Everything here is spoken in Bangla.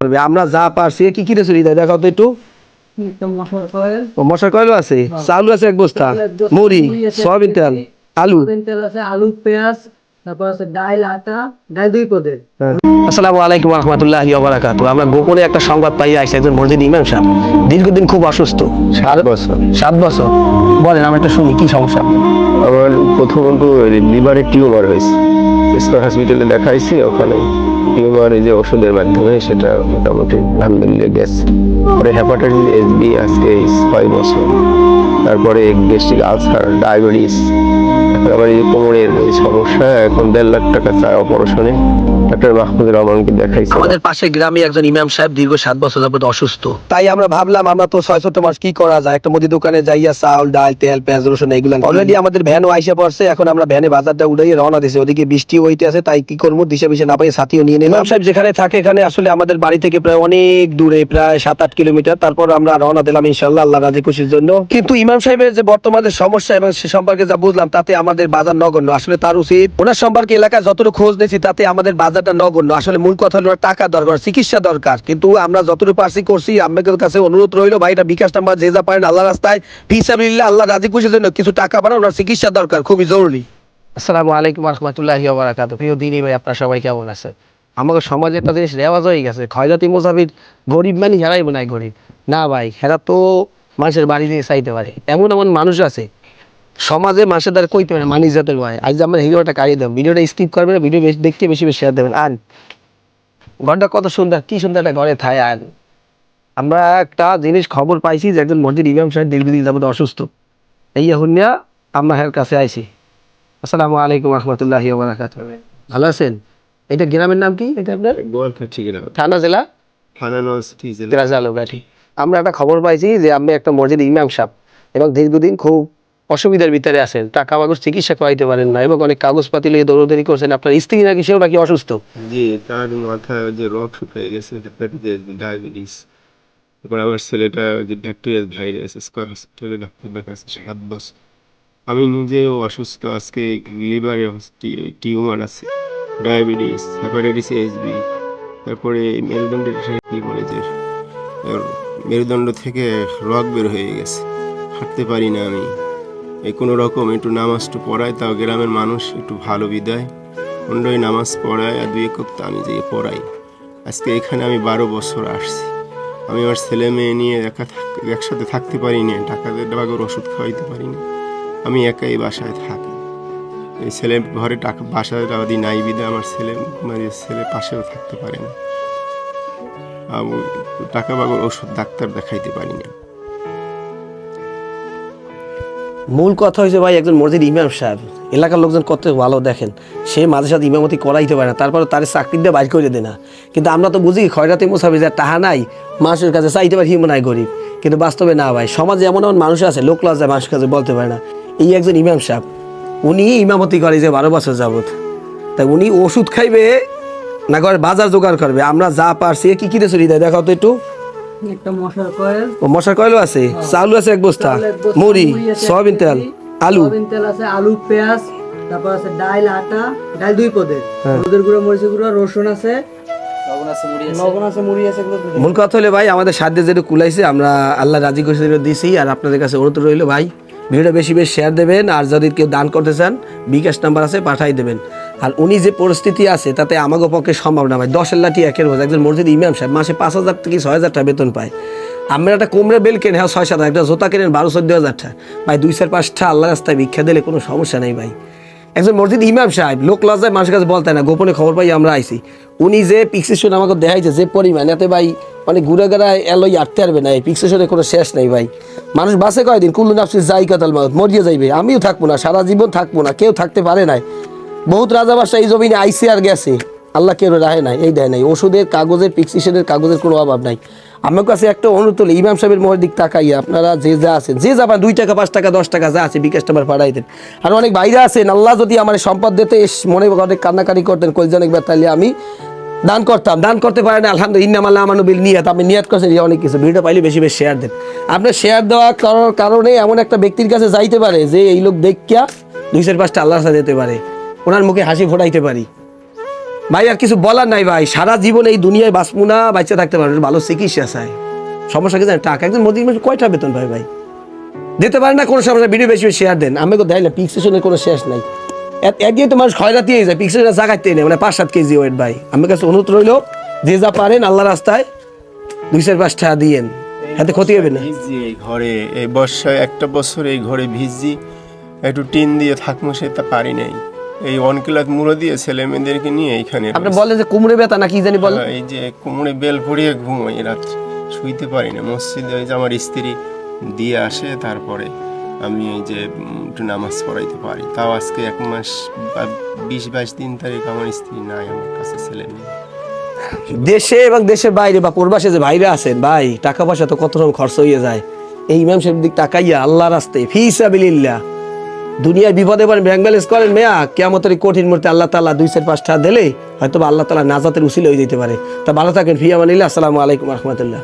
করবে। আমরা যা পারছি কি কি রেসুরি দেয় দেখাও তো একটু। মশার কয়লো। আছে? চালু আছে এক বস্তা। মুড়ি সয়াবিন তেল আলু। তেল আছে আলু পেঁয়াজ তারপর আছে ডাল আটা। ডাল দুই পদের আসসালামু আলাইকুম রহমতুল্লাহ বারাকাতু আমরা গোপনে একটা সংবাদ পাই আসছে একজন মসজিদ ইমাম সাহেব। দীর্ঘদিন খুব অসুস্থ। সাত বছর। সাত বছর। বলেন আমরা একটা শুনি কি সমস্যা? আমার প্রথমত লিভারের টিউমার হয়েছে। স্কয়ার হসপিটালে দেখাইছি ওখানে টিউমার যে ওষুধের মাধ্যমে সেটা মোটামুটি, আলহামদুলিল্লাহ, গেছে। পরে হ্যাপাটাইটিস এস বি আজকে ছয় বছর। তারপরে গ্যাস্ট্রিক আলসার ডায়াবেটিস এই কোমরের সমস্যা এখন দেড় লাখ টাকা চায় অপারেশনে ডাক্তার মাহমুদুর রহমানকে দেখাইছি। আমাদের পাশে গ্রামে একজন ইমাম সাহেব দীর্ঘ সাত বছর যাবত অসুস্থ। তাই আমরা ভাবলাম আমরা তো ছয় সত্তর মাস কি করা যায়? একটা মুদি দোকানে যাইয়া চাউল ডাল তেল পেঁয়াজ রসুন এগুলো অলরেডি আমাদের ভ্যানও আইসা পড়ছে এখন আমরা ভ্যানে বাজারটা উড়াইয়ে রওনা দিছি। ওদিকে বৃষ্টি হইতে আছে তাই কি করব? দিশা বিশে না পাই সাথীও নিয়ে নিলাম। সাহেব যেখানে থাকে এখানে আসলে আমাদের বাড়ি থেকে প্রায় অনেক দূরে প্রায় সাত আট কিলোমিটার। তারপর আমরা রওনা দিলাম ইনশাল্লাহ আল্লাহ রাজি খুশির জন্য। কিন্তু ইমাম সাহেবের যে বর্তমানে সমস্যা এবং সে সম্পর্কে যা বুঝলাম, তাতে আমাদের বাজার নগণ্য। আসলে তার উচিত ওনার সম্পর্কে এলাকায় যতটুকু খোঁজ নিয়েছি, তাতে আমাদের বাজারটা নগণ্য। আসলে মূল কথা হলো টাকা দরকার চিকিৎসা দরকার। কিন্তু আমরা যতটুকু পারছি করছি আপনাদের কাছে অনুরোধ রইল, ভাই, এটা বিকাশ নাম্বার, যে যা পারেন আল্লাহ রাস্তায় ফিসাবিল্লাহ আল্লাহ রাজি খুশির জন্য কিছু টাকা পাঠান, ওনার চিকিৎসা দরকার, খুবই জরুরি। আসসালামু আলাইকুম রহমতুল্লাহি ওবারাকাতু প্রিয় দিনী ভাই, আপনারা সবাই কেমন আছেন? আমাদের সমাজে একটা জিনিস রেওয়াজ হয়ে গেছে, খয়রাতি মুসাফির গরিব মানে হেরাই বোনাই গরিব। না ভাই, হেরা তো মানুষের বাড়ি নিয়ে চাইতে পারে। এমন এমন মানুষ আছে সমাজে মানুষের দ্বারা কইতে পারে মানিস জাতের ভাই আজ আমরা হিরোটা কাড়িয়ে দেব ভিডিওটা স্কিপ করবেন ভিডিও বেশি দেখতে বেশি বেশি শেয়ার দেবেন। আন ঘরটা কত সুন্দর কি সুন্দর একটা ঘরে থায় আন। আমরা একটা জিনিস খবর পাইছি যে একজন মসজিদ ইমাম সাহেব দীর্ঘদিন যাবত অসুস্থ। এই হুনিয়া আমরা হের কাছে আইছি। আসসালামু আলাইকুম রহমতুল্লাহি ওবারাকাত ভালো আছেন? এটা গ্রামের নাম কি? এটা আপনার? না। থানা জেলা? ঠিক রাজালোগাঠি আমরা একটা খবর পাইছি যে আপনি একটা মসজিদ ইমাম সাহেব এবং দীর্ঘদিন খুব অসুবিধার ভিতরে আছেন। টাকা বাগজ চিকিৎসা করাইতে পারেন না এবং অনেক কাগজপাতি লিয়ে দৌড়দৌড়ি করছেন। আপনার স্ত্রী নাকি সেও নাকি অসুস্থ? জি, তার মাথায় যে রক শুকিয়ে গেছে ডায়াবেটিস তারপর আমার ছেলেটা যে ব্যাকটেরিয়াল ভাইরাস স্কয়ার হসপিটালে ডাক্তার দেখাচ্ছে সাত বছর। আমি নিজেও অসুস্থ, আজকে লিভারে টিউমার আছে ডায়াবেটিস হেপাটাইটিস এইচবি তারপরে মেরুদণ্ডের কি বলেছে আর মেরুদণ্ড থেকে রক বের হয়ে গেছে। হাঁটতে পারি না আমি। এই কোনো রকম একটু নামাজ নামাজটা পড়ায়, তাও গ্রামের মানুষ একটু ভালো বিদায়। অন্যই নামাজ পড়ায় আর দুই একক তো আমি যে পড়াই। আজকে এখানে আমি বারো বছর আসছি। আমি আমার ছেলে মেয়ে নিয়ে একা একসাথে থাকতে পারি না টাকাদের বাগর ওষুধ খাওয়াইতে পারি না। আমি একাই বাসায় থাকি। এই ছেলে ঘরে টাকা, বাসায় আদি নাই বিদে আমার ছেলে মানে ছেলে পাশেও থাকতে পারে না। টাকা বাগর ওষুধ ডাক্তার দেখাইতে পারি না মূল কথা হয়েছে ভাই একজন মসজিদ ইমাম সাহেব। এলাকার লোকজন কত ভালো দেখেন। সে মাঝে সাথে ইমামতি করাইতে পারে না তারপরে তার চাকরি দিয়ে বাইর করে দেয় না। কিন্তু আমরা তো বুঝি খয়রাতে মুসাফির যার টাহা নাই, মানুষের কাছে চাইতে পারি হিমনায় গরিব। কিন্তু বাস্তবে না ভাই, সমাজে এমন এমন মানুষ আছে, লোক লজ্জায় মানুষের কাছে বলতে পারে না। এই একজন ইমাম সাহেব উনি ইমামতি করে যে বারো বছর যাবত তাই উনি ওষুধ খাইবে না করে বাজার জোগাড় করবে। আমরা যা পারছি কি কি রেসুরি দেয় দেখাও তো একটু। একটা মশলার কয়েল। ও মশার কয়লো আছে? চাউল আছে এক বস্তা? মুড়ি সয়াবিন তেল আলু। সয়াবিন তেল আছে আলু পেঁয়াজ তারপর আছে ডাল আটা। ডাল দুই পদের হ্যাঁ। হলুদের গুঁড়ো মরিচের গুঁড়ো রসুন আছে। লবণ আছে মুড়ি আছে। মূল কথা হলে ভাই আমাদের সাধ্যে যেটা কুলাইছে আমরা আল্লাহ রাজি করে দিছি আর আপনাদের কাছে অনুরোধ রইল ভাই ভিডিওটা বেশি বেশি শেয়ার দেবেন, আর যদি কেউ দান করতে চান, বিকাশ নাম্বার আছে, পাঠাই দেবেন। আর উনি যে পরিস্থিতি আছে, তাতে আমাকে পক্ষে সম্ভব না ভাই। দশের লাঠি একের বোঝা একজন মসজিদ ইমাম সাহেব, মাসে পাঁচ হাজার থেকে ছয় হাজার টাকা বেতন পায়। আমরা একটা কোমরে বেল কেন হ্যাঁ ছয় সাত একটা জোতা কেনেন, বারো চোদ্দ হাজার টাকা। ভাই, দুই চার পাঁচটা আল্লাহ রাস্তায় ভিক্ষা দিলে কোনো সমস্যা নেই ভাই। একজন মসজিদ ইমাম সাহেব, লোক লজ্জায় মানুষের কাছে বলতে না, গোপনে খবর পাই আমরা আইছি। উনি যে পিক্সেশন আমাকে দেখাইছে, যে পরিমাণ, এতে ভাই অনেক ঘুরে গেড়ায় এলোই আটতে পারবে না এই পিক্সেশনের কোনো শেষ নাই ভাই। মানুষ বাসে কয়দিন? কুল্লু নাফসি যাই কাতাল মাউত, মরিয়ে যাইবে। আমিও থাকব না, সারা জীবন থাকব না, কেউ থাকতে পারে নাই। বহুত রাজা বাসা এই জমিনে আইসি আর গেছে। আল্লাহ কেউ রাহে নাই, এই দেয় নাই। ওষুধের কাগজের পিক্সেশনের কাগজের কোনো অভাব নাই। আমার কাছে একটা অনুরোধ হলো, ইমাম সাহেবের মোহর দিক তাকাইয়া আপনারা যে যা আছেন, যে যাবেন, দুই টাকা, পাঁচ টাকা, দশ টাকা যা আছে, বিকাশ টাকার পাঠাই দেন। আর অনেক বাইরে আছেন, আল্লাহ যদি আমার সম্পদ দিতে মনে অনেক কান্নাকাটি করতেন কলজানিক বা তাহলে আমি দান করতাম, দান করতে পারেন আলহামদুলিল্লাহ, ইন্নামাল্লাহ আমানু বিল নিয়াত। আমি নিয়াত করছেন অনেক কিছু। ভিডিও পাইলে বেশি বেশি শেয়ার দেন। আপনার শেয়ার দেওয়া করার কারণে এমন একটা ব্যক্তির কাছে যাইতে পারে যে এই লোক দেখিয়া দুই চার পাঁচটা আল্লাহর সাথে যেতে পারে। ওনার মুখে হাসি ফোটাইতে পারি। ভাই, আর কিছু বলার নাই ভাই। সারা জীবন এই দুনিয়ায় বাঁচবো না বাচ্চা থাকতে পারবে ভালো চিকিৎসা চায় সমস্যা কি জানেন? টাকা। একজন মোদী কয়টা বেতন ভাই ভাই? দিতে পারে না কোনো সমস্যা। ভিডিও বেশি শেয়ার দেন। আমি তো দেয় না পিক্সেশনের কোনো শেষ নাই। এক- একদিন তো মানুষ খয়রাতি হয়ে যায়। পিক্সেশনের জায়গাতে নেই মানে পাঁচ সাত কেজি ওয়েট ভাই। আমার কাছে অনুরোধ রইল যে যা পারেন আল্লাহ রাস্তায় দুই চার পাঁচ টাকা দিয়েন। হাতে ক্ষতি হবে না। এই ঘরে এই বর্ষায় একটা বছর এই ঘরে ভিজি একটু টিন দিয়ে থাকব সেটা পারি নাই। এই অনকিলাত মুড়ো দিয়ে ছেলে মেয়েদেরকে নিয়ে এইখানে আপনি। বলেন যে কুমড়ে ব্যথা না কি জানি বলেন হ্যাঁ, এই যে কোমরে বেল পড়িয়ে ঘুমোই রাত্রে। শুইতে পারি না। মসজিদে ওই যে আমার স্ত্রী দিয়ে আসে তারপরে। আমি এই যে একটু নামাজ পড়াইতে পারি। তাও আজকে এক মাস বা বিশ, বাইশ দিন তারিখ আমার স্ত্রী নাই, আমার কাছে ছেলে মেয়ে দেশে এবং দেশের বাইরে বা প্রবাসে যে বাইরে আছেন, ভাই, টাকা পয়সা তো কত রকম খরচ হয়ে যায়। এই ইমাম সাহেব দিক তাকাইয়া আল্লাহ রাস্তায় ফিসাবিল্লাহ দুনিয়ায় বিপদে পড়েন ব্যাংক ব্যালেন্স করেন মেয়া কেমতের কঠিন মুহূর্তে আল্লাহ তালা দুই চার পাঁচটা দিলে হয়তো আল্লাহ তালা নাজাতের উসিলে হয়ে যেতে পারে। তা ভালো থাকেন ফিয়া মানিল্লা আসসালামু আলাইকুম রহমতুল্লাহ।